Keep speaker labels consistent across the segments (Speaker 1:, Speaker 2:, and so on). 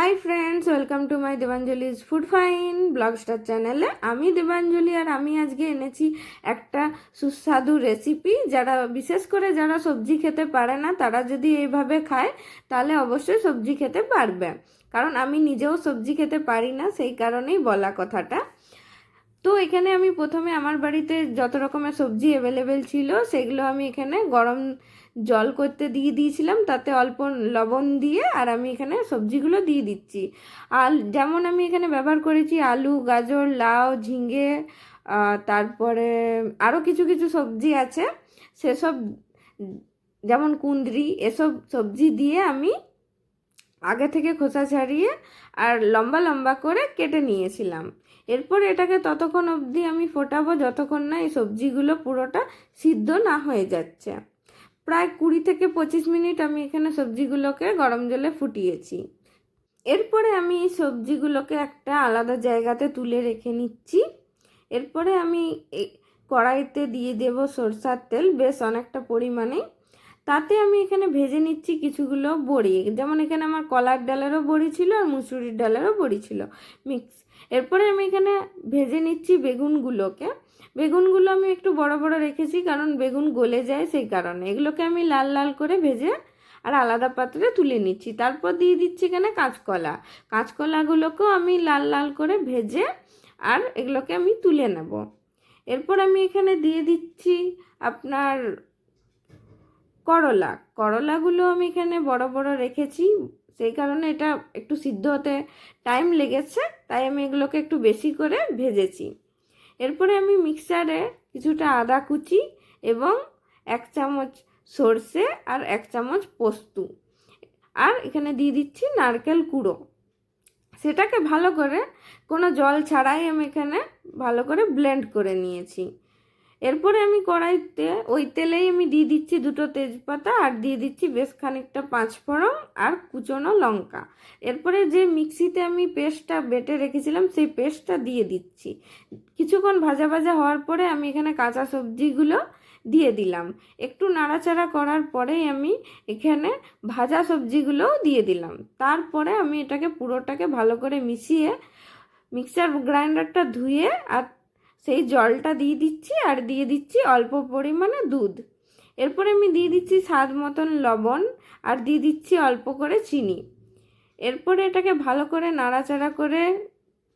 Speaker 1: Hi friends welcome to my Debanjali's food fine blog star চ্যানেলে আমি দেবাঞ্জলি আর আমি আজকে এনেছি একটা সুস্বাদু রেসিপি যারা, বিশেষ করে যারা সবজি খেতে পারে না, তারা যদি এইভাবে খায়, তাহলে অবশ্যই সবজি খেতে পারবে। কারণ আমি নিজেও সবজি খেতে পারি না, সেই কারণেই বলা কথাটা। তো এখানে আমি প্রথমে আমার বাড়িতে যত রকমের সবজি অ্যাভেলেবেল ছিল, সেগুলো আমি এখানে গরম জল করতে দিয়ে দিয়েছিলাম। তাতে অল্প লবণ দিয়ে আর আমি এখানে সবজিগুলো দিয়ে দিচ্ছি। আর যেমন আমি এখানে ব্যবহার করেছি আলু, গাজর, লাউ, ঝিঙে তারপরে আরও কিছু কিছু সবজি আছে। সেসব, যেমন কুঁদরি, এসব সবজি দিয়ে আমি আগে থেকে খোসা ছাড়িয়ে আর লম্বা লম্বা করে কেটে নিয়েছিলাম। এরপর এটাকে ততক্ষণ অবধি আমি ফোটাবো যতক্ষণ না এই সবজিগুলো পুরোটা সিদ্ধ না হয়ে যাচ্ছে। প্রায় কুড়ি থেকে পঁচিশ মিনিট আমি এখানে সবজিগুলোকে গরম জলে ফুটিয়েছি। এরপরে আমি এই সবজিগুলোকে একটা আলাদা জায়গাতে তুলে রেখে নিচ্ছি। এরপরে আমি কড়াইতে দিয়ে দেব সরষার তেল। বেশ অনেকটা পরিমাণে তাতে আমি এখানে ভেজে নিচ্ছি কিছুগুলো বড়ি। যেমন এখানে আমার কলার ডালেরও বড়ি ছিল আর মুসুরির ডালেরও বড়ি ছিল। মিক্স। এরপরে আমি এখানে ভেজে নিচ্ছি বেগুনগুলোকে। বেগুনগুলো আমি একটু বড় বড় রেখেছি কারণ বেগুন গলে যায় সেই কারণে। এগুলোকে আমি লাল লাল করে ভেজে আর আলাদা পাত্রে তুলে নিচ্ছি। তারপর দিয়ে দিচ্ছি এখানে কাঁচকলা। কাঁচকলাগুলোকেও আমি লাল লাল করে ভেজে আর এগুলোকে আমি তুলে নেব। এরপর আমি এখানে দিয়ে দিচ্ছি আপনার করলা। করলাগুলো আমি এখানে বড় বড় রেখেছি। সেই কারণে এটা একটু সিদ্ধ হতে টাইম লেগেছে, তাই আমি এগুলোকে একটু বেশি করে ভেজেছি। এরপরে আমি মিক্সারে কিছুটা আদা কুচি এবং এক চামচ সর্ষে আর এক চামচ পোস্ত। আর এখানে দিয়ে দিচ্ছি নারকেল কুড়ো। সেটাকে ভালো করে কোনো জল ছাড়াই আমি এখানে ভালো করে ব্লেন্ড করে নিয়েছি। এরপরে আমি কড়াইতে ওই তেলেই আমি দিয়ে দিচ্ছি দুটো তেজপাতা আর দিয়ে দিচ্ছি বেশ খানিকটা পাঁচফোড়ন আর কুচনো লঙ্কা। এরপরে যে মিক্সিতে আমি পেস্টটা বেটে রেখেছিলাম, সেই পেস্টটা দিয়ে দিচ্ছি। কিছুক্ষণ ভাজা ভাজা হওয়ার পরে আমি এখানে কাঁচা সবজিগুলো দিয়ে দিলাম। একটু নাড়াচাড়া করার পরেই আমি এখানে ভাজা সবজিগুলোও দিয়ে দিলাম। তারপরে আমি এটাকে পুরোটাকে ভালো করে মিশিয়ে, মিক্সার গ্রাইন্ডারটা ধুয়ে আর সেই জলটা দিয়ে দিচ্ছি আর দিয়ে দিচ্ছি অল্প পরিমাণে দুধ। এরপরে আমি দিয়ে দিচ্ছি স্বাদ মতন লবণ আর দিয়ে দিচ্ছি অল্প করে চিনি। এরপরে এটাকে ভালো করে নাড়াচাড়া করে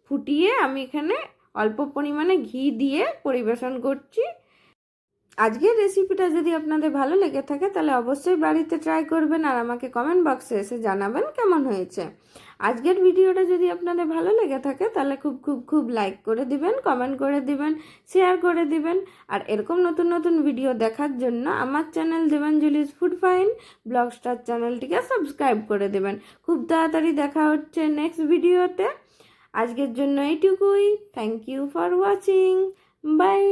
Speaker 1: ফুটিয়ে আমি এখানে অল্প পরিমাণে ঘি দিয়ে পরিবেশন করছি। আজকের রেসিপিটা যদি আপনাদের ভালো লেগে থাকে, তাহলে অবশ্যই বাড়িতে ট্রাই করবেন আর আমাকে কমেন্ট বক্সে এসে জানাবেন কেমন হয়েছে। আজকের ভিডিওটা যদি আপনাদের ভালো লেগে থাকে, তাহলে খুব খুব খুব লাইক করে দিবেন কমেন্ট করে দিবেন শেয়ার করে দিবেন। আর এরকম নতুন নতুন ভিডিও দেখার জন্য আমার channel Debanjali's food fine blog star চ্যানেলটিকে সাবস্ক্রাইব করে দেবেন। খুব তাড়াতাড়ি দেখা হচ্ছে নেক্সট ভিডিওতে আজকের জন্য এইটুকুই। Thank you for watching bye